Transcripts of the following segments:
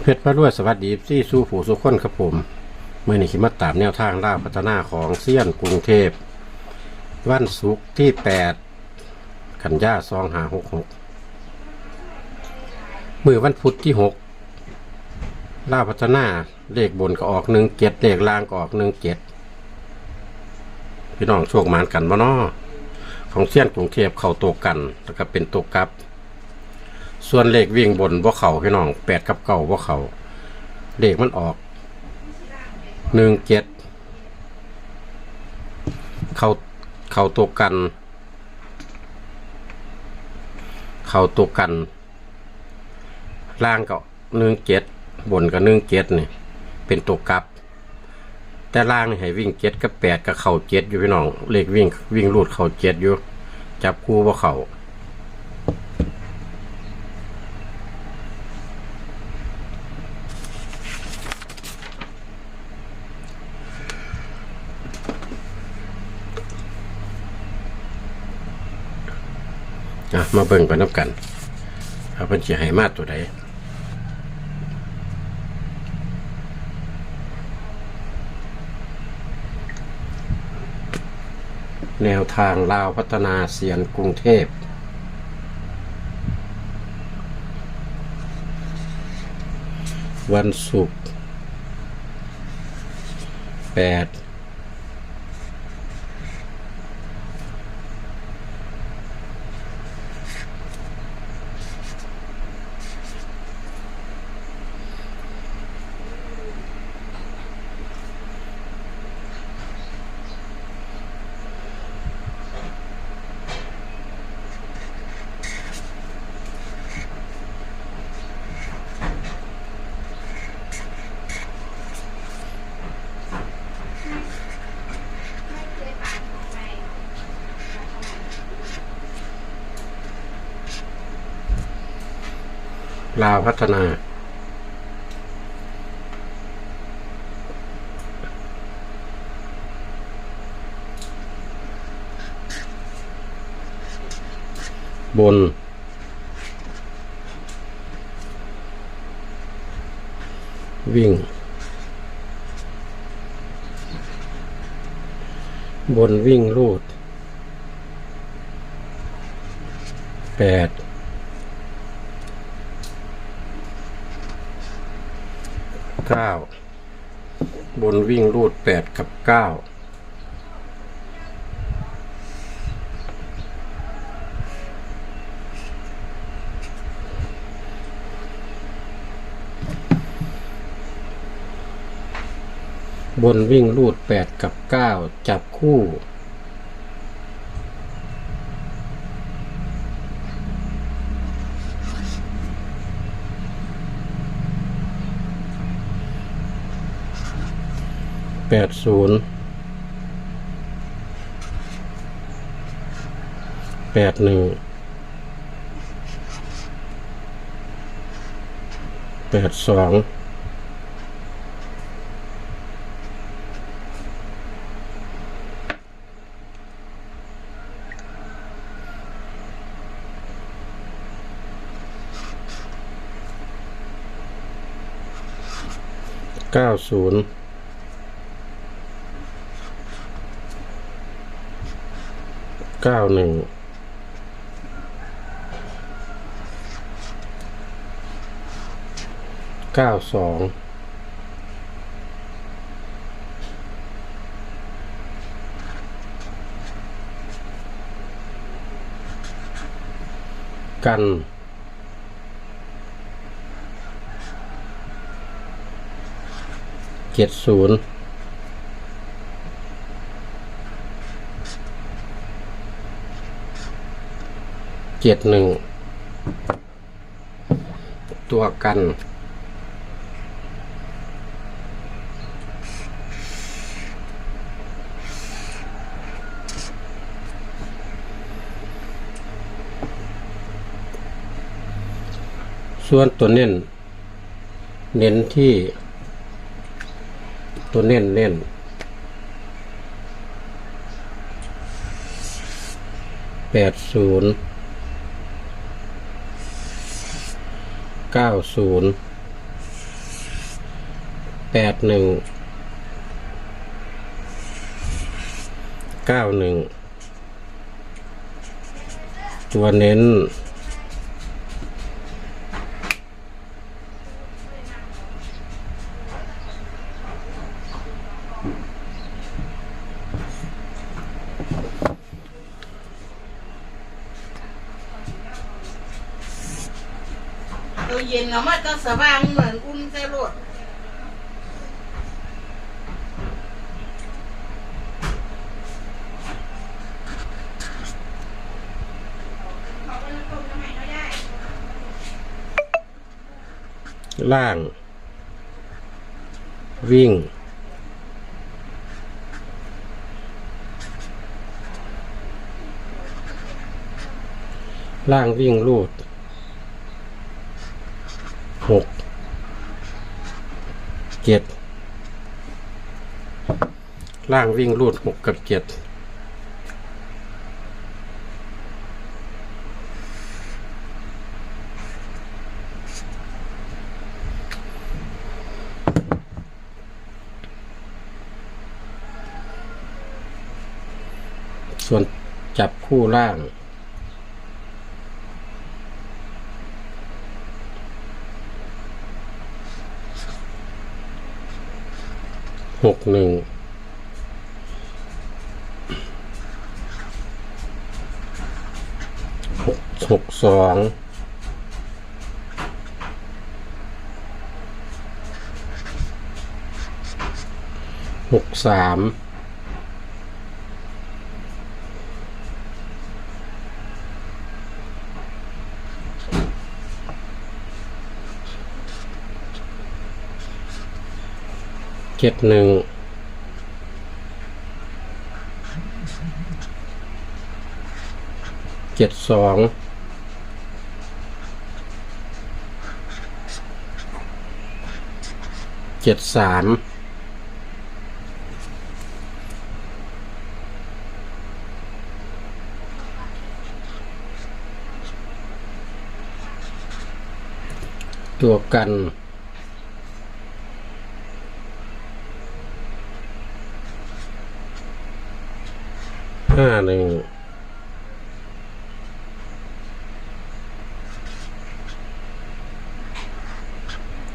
เพชรพระรวยสวัสดีที่สู้ผู้สุขคนครับผมเมื่อนี้ขิมาตามแนวทางล่าพัฒนาของเซียนกรุงเทพ วันศุกร์ที่แปดกันยาสองหาหกหกมือวันพุธที่หกล่าพัฒนาเลขบนก็ออกหนึ่งเจ็ดเลขล่างก็ออกหนึ่งเจ็ดพี่น้องโชคหมานกันบ่นอของเซียนกรุงเทพเข้าตัวกันแล้วก็เป็นตัวกลับ ส่วนเลขวิ่งบนว่าเขาพี่น้องแปดกับเก้าว่าเขาเลขมันออกหนึ่งเจ็ดเขาเขาตัวกัน เขาตัวกันล่างก็หนึ่งเจ็ดบนก็หนึ่งเจ็ดนี่เป็นตัวกลับ แต่ล่างนี่ให้วิ่งเจ็ดกับแปดกับเข่าเจ็ดอยู่พี่น้องเลขวิ่งวิ่งรูดเข่าเจ็ดอยู่ จับคู่ว่าเขาะมาเบิ่งกันนับกันเอาพิ่นสิให้มาตัวใดแนวทางลาวพัฒนาเสียนกรุงเทพ วันศุกร์แปด ลาวพัฒนา บน วิ่ง บนวิ่งรูดแปด เก้าบนวิ่งรูดแปดกับเก้าบนวิ่งรูดแปดกับเก้าจับคู่ แปดศูนย์แปดหนึ่งแปดสองเก้าศูนย์ ก้าหนึ่งเก้าสองกันเจ็ดศูนย์ เจ็ดหนึ่งตัวกันส่วนตัวเน้น เน้นที่ ตัวเน้นเน้นแปดศูนย์ เก้าศูนย์แปดหนึ่งเก้าหนึ่งตัวเน้น เย็นแล้วมันก็สว่างเหมือนอุ่นใจรดล่าง วิ่ง ล่างวิ่งรูด หกเจ็ดล่างวิ่งรูดหกกับเจ็ดส่วนจับคู่ล่าง หกหนึ่งหกหกสองหกสาม จ็ดหนึ่งเจ็ดสองเจ็ดสามตัวกัน ห้าหนึ่ง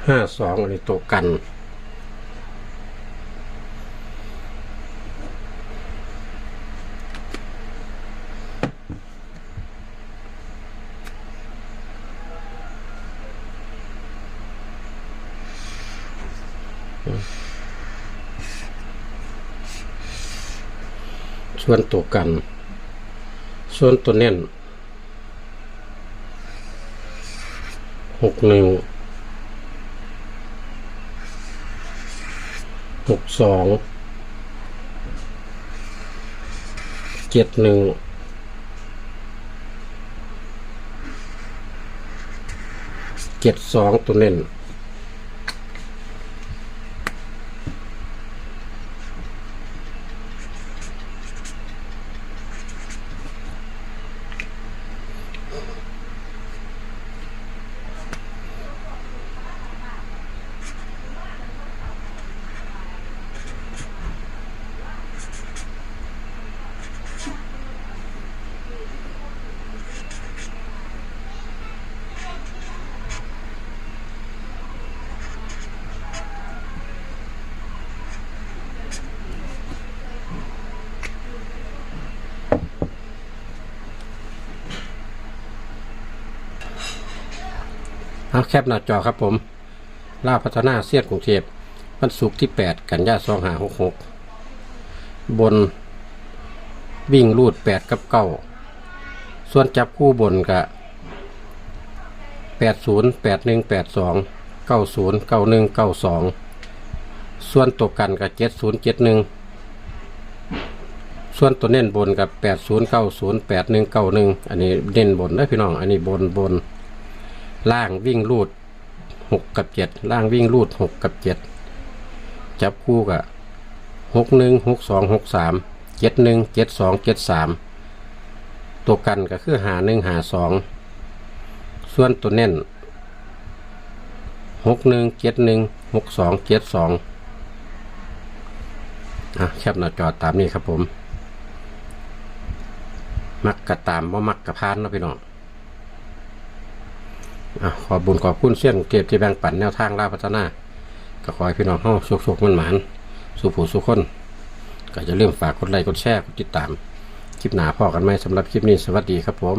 ห้าสองอันนี้ตัวกัน ส่วนตัวกัน ส่วนตัวเน่นหกหนึ่งหกสองเจ็ดหนึ่งเจ็ดสองตัวเน้น เอาแคปหน้าจอครับผมลาพัฒนาเสียดกรุงเทพวันศุกร์ที่ 8 กันยาสองหาหกหกบนวิ่งรูด 8 กับเก้าส่วนจับคู่บนกะ80 81 82 90 91 92 ส่วนตัวกันกับ70 71 ส่วนตัวเน้นบนกับ80 90 81 91 อันนี้เน้นบนนะพี่น้อง อันนี้บนบน ล่างวิ่งรูดหกกับเจ็ดล่างวิ่งรูดหกกับเจ็ดจับคู่กับหกหนึ่งหกสองหกสามเจ็ดหนึ่งเจ็ดสองเจ็ดสามตัวกันก็คือหาหนึ่งหาสองส่วนตัวเน่นหกหนึ่งเจ็ดหนึ่งหกสองเจ็ดสองอะแคบหน้าจอตามนี้ครับผม มักกะตามว่ามักกะพานเนาะพี่น้อง อะขอบุญขอบคุณเส้นเก็บที่แบ่งปันแนวทางลาพัฒนา ก็ขอให้พี่น้องเฮาสุขๆมันหมานสุขผู้สุขคน ก็จะเริ่าลืมฝากกดไลค์กดแชร์กดติดตาม คลิปหนาพ่อกันไหมสำหรับคลิปนี้สวัสดีครับผม